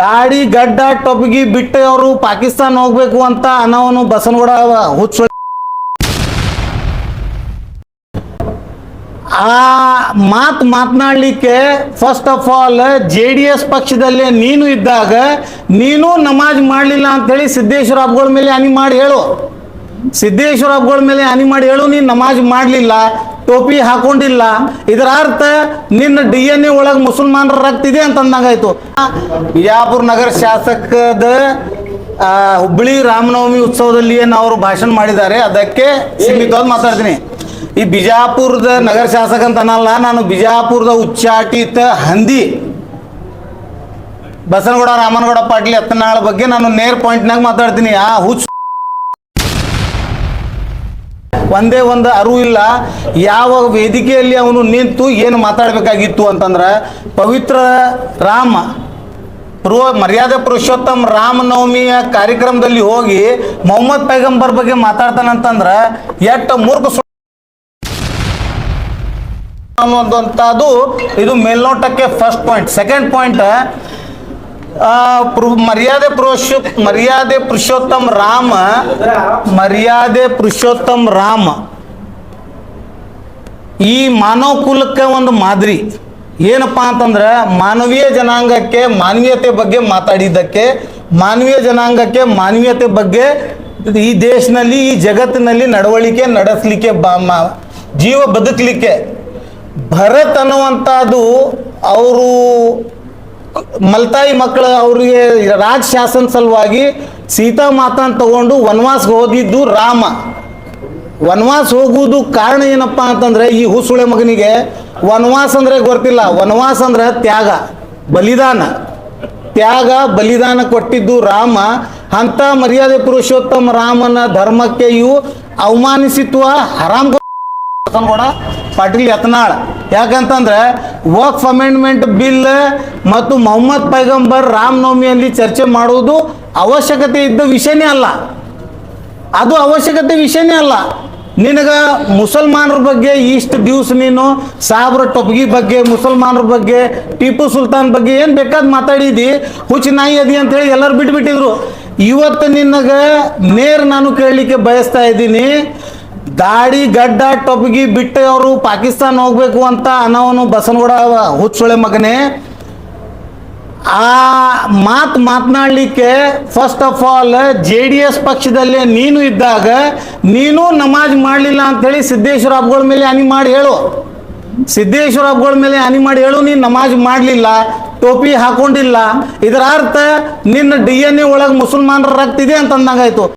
ದಾಡಿ ಗಡ್ಡ ಟೊಪ್ಗಿ ಬಿಟ್ಟು ಅವರು ಪಾಕಿಸ್ತಾನ ಹೋಗ್ಬೇಕು ಅಂತ ಅನ್ನೋನು ಬಸನಗೌಡ ಹುಚ್ಚ ಆ ಮಾತು ಮಾತನಾಡಲಿಕ್ಕೆ first of all J D S ಪಕ್ಷದಲ್ಲಿ ನೀನು ಇದ್ದಾಗ ನೀನು ನಮಾಜ್ ಮಾಡಲಿಲ್ಲ ಅಂತೇಳಿ ಸಿದ್ದೇಶ್ವರ ಹಬ್ಬಗಳ ಮೇಲೆ ಅನಿ ಮಾಡಿ ಹೇಳು. ಸಿದ್ದೇಶ್ವರ ಹಬ್ಬಗಳ ಮೇಲೆ ಅನಿ ಮಾಡಿ ಹೇಳು, ನೀನು ನಮಾಜ್ ಮಾಡಲಿಲ್ಲ. ಟೋಪಿ ಹಾಕೊಂಡಿಲ್ಲ. ಇದರ ಅರ್ಥ ನಿನ್ನ ಡಿ ಎನ್ ಎ ಒಳಗೆ ಮುಸಲ್ಮಾನರ ರಕ್ತ ಇದೆ ಅಂತ ಅಂದಂಗಾಯ್ತು ಬಿಜಾಪುರ ನಗರ ಶಾಸಕದ ಹುಬ್ಬಳ್ಳಿ ರಾಮನವಮಿ ಉತ್ಸವದಲ್ಲಿ ಏನು ಅವರು ಭಾಷಣ ಮಾಡಿದ್ದಾರೆ. ಅದಕ್ಕೆ ಸೀಮಿತವಾಗಿ ಮಾತಾಡ್ತೀನಿ. ಈ ಬಿಜಾಪುರದ ನಗರ ಶಾಸಕ ಅಂತ ನಾನು ಬಿಜಾಪುರದ ಉಚ್ಚಾಟಿತ ಹಂದಿ, ಬಸನಗೌಡ, ರಾಮನಗೌಡ ಪಾಟೀಲ್ ಎತ್ತನಾಳ ಬಗ್ಗೆ ನಾನು ನೇರ್ ಪಾಯಿಂಟ್ನಾಗ ಮಾತಾಡ್ತೀನಿ. ಆ ಹುಚ್ಚ ಒಂದೇ ಒಂದು ಅರಿವು ಇಲ್ಲ. ಯಾವ ವೇದಿಕೆಯಲ್ಲಿ ಅವನು ನಿಂತು ಏನು ಮಾತಾಡಬೇಕಾಗಿತ್ತು ಅಂತಂದ್ರೆ, ಪವಿತ್ರ ರಾಮ, ಪ್ರೋ ಮರ್ಯಾದೆ ಪುರುಷೋತ್ತಮ್ ರಾಮನವಮಿಯ ಕಾರ್ಯಕ್ರಮದಲ್ಲಿ ಹೋಗಿ ಮೊಹಮ್ಮದ್ ಪೈಗಂಬರ್ ಬಗ್ಗೆ ಮಾತಾಡ್ತಾನಂತಂದ್ರೆ ಎಟ್ಟ ಮೂರ್ಖ ಅನ್ನುವಂಥದ್ದು ಇದು ಮೇಲ್ನೋಟಕ್ಕೆ ಫಸ್ಟ್ ಪಾಯಿಂಟ್ ಸೆಕೆಂಡ್ ಪಾಯಿಂಟ್ ಮರ್ಯಾದೆ ಪುರುಷ ಮರ್ಯಾದೆ ಪುರುಷೋತ್ತಮ ರಾಮ, ಮರ್ಯಾದೆ ಪುರುಷೋತ್ತಮ ರಾಮ. ಈ ಮಾನವ ಕುಲಕ್ಕೆ ಒಂದು ಮಾದರಿ. ಏನಪ್ಪಾ ಅಂತಂದ್ರೆ, ಮಾನವೀಯ ಜನಾಂಗಕ್ಕೆ ಮಾನವೀಯತೆ ಬಗ್ಗೆ ಮಾತಾಡಿದ್ದಕ್ಕೆ, ಮಾನವೀಯ ಜನಾಂಗಕ್ಕೆ ಮಾನವೀಯತೆ ಬಗ್ಗೆ ಈ ದೇಶದಲ್ಲಿ ಈ ಜಗತ್ತಿನಲ್ಲಿ ನಡವಳಿಕೆ ನಡೆಸಲಿಕ್ಕೆ ಜೀವ ಬದುಕಲಿಕ್ಕೆ ಭರತ್ ಅನ್ನುವಂಥದ್ದು ಅವರು ಮಲ್ತಾಯಿ ಮಕ್ಕಳು ಅವರಿಗೆ ರಾಜ್ ಶಾಸನ ಸಲುವಾಗಿ ಸೀತಾ ಮಾತನ ತಗೊಂಡು ವನವಾಸಕ್ಕೆ ಹೋಗಿದ್ದು ರಾಮ. ವನವಾಸ ಹೋಗುವುದು ಕಾರಣ ಏನಪ್ಪಾ ಅಂತಂದ್ರೆ ಈ ಹುಸುಳೆ ಮಗನಿಗೆ ವನವಾಸ ಅಂದ್ರೆ ಗೊತ್ತಿಲ್ಲ. ವನವಾಸ ಅಂದ್ರೆ ತ್ಯಾಗ, ಬಲಿದಾನ. ತ್ಯಾಗ, ಬಲಿದಾನ ಕೊಟ್ಟಿದ್ದು ರಾಮ. ಅಂತ ಮರ್ಯಾದೆ ಪುರುಷೋತ್ತಮ ರಾಮನ ಧರ್ಮಕ್ಕೆ ಇವು ಅವಮಾನಿಸಿತ್ವ ಹರಾಮ್ ಕೂಡ ಪಾಟೀಲ್ ಯತ್ನಾಳ್ ಯಾಕಂತಂದ್ರೆ ವಕ್ಫ್ ಅಮೆಂಡ್ಮೆಂಟ್ ಬಿಲ್ ಮತ್ತು ಮೊಹಮ್ಮದ್ ಪೈಗಂಬರ್ ರಾಮನವಮಿಯಲ್ಲಿ ಚರ್ಚೆ ಮಾಡುವುದು ಅವಶ್ಯಕತೆ ಇದ್ದ ವಿಷಯನೇ ಅಲ್ಲ. ಅದು ಅವಶ್ಯಕತೆ ವಿಷಯನೇ ಅಲ್ಲ. ನಿನಗ ಮುಸಲ್ಮಾನರ ಬಗ್ಗೆ ಇಷ್ಟು ದಿವಸ ನೀನು ಸಾಬ್ರ ಟೊಪ್ಗಿ ಬಗ್ಗೆ, ಮುಸಲ್ಮಾನರ ಬಗ್ಗೆ, ಟಿಪ್ಪು ಸುಲ್ತಾನ್ ಬಗ್ಗೆ ಏನು ಬೇಕಾದ್ ಮಾತಾಡಿದಿ? ಹುಚ್ಚಿ ನಾಯಿ ಅದಿ ಅಂತ ಹೇಳಿ ಎಲ್ಲರೂ ಬಿಟ್ಬಿಟ್ಟಿದ್ರು. ಇವತ್ತು ನಿನಗ ನೇರ್ ನಾನು ಕೇಳಲಿಕ್ಕೆ ಬಯಸ್ತಾ ಇದ್ದೀನಿ. ದಾಡಿ ಗಡ್ಡ ಟೊಪ್ಗಿ ಬಿಟ್ಟು ಅವರು ಪಾಕಿಸ್ತಾನ ಹೋಗ್ಬೇಕು ಅಂತ ಅನ್ನೋನು ಬಸನಗೌಡ ಹುಚ್ಚೊಳೆ ಮಗನೇ. ಆ ಮಾತು ಮಾತನಾಡಲಿಕ್ಕೆ first of all J D S ಪಕ್ಷದಲ್ಲಿ ನೀನು ಇದ್ದಾಗ ನೀನು ನಮಾಜ್ ಮಾಡಲಿಲ್ಲ ಅಂತೇಳಿ ಸಿದ್ದೇಶ್ವರ ಹಬ್ಬಗಳ ಮೇಲೆ ಹನಿ ಮಾಡಿ ಹೇಳು. ಸಿದ್ದೇಶ್ವರ ಹಬ್ಬಗಳ ಮೇಲೆ ಹನಿ ಮಾಡಿ ಹೇಳು, ನೀನು ನಮಾಜ್ ಮಾಡಲಿಲ್ಲ, ಟೋಪಿ ಹಾಕೊಂಡಿಲ್ಲ. ಇದರ ಅರ್ಥ ನಿನ್ನ ಡಿ ಎನ್ ಎ ಒಳಗೆ ಮುಸಲ್ಮಾನರ ರಕ್ತ ಇದೆ ಅಂತ ಅಂದಂಗಾಯ್ತು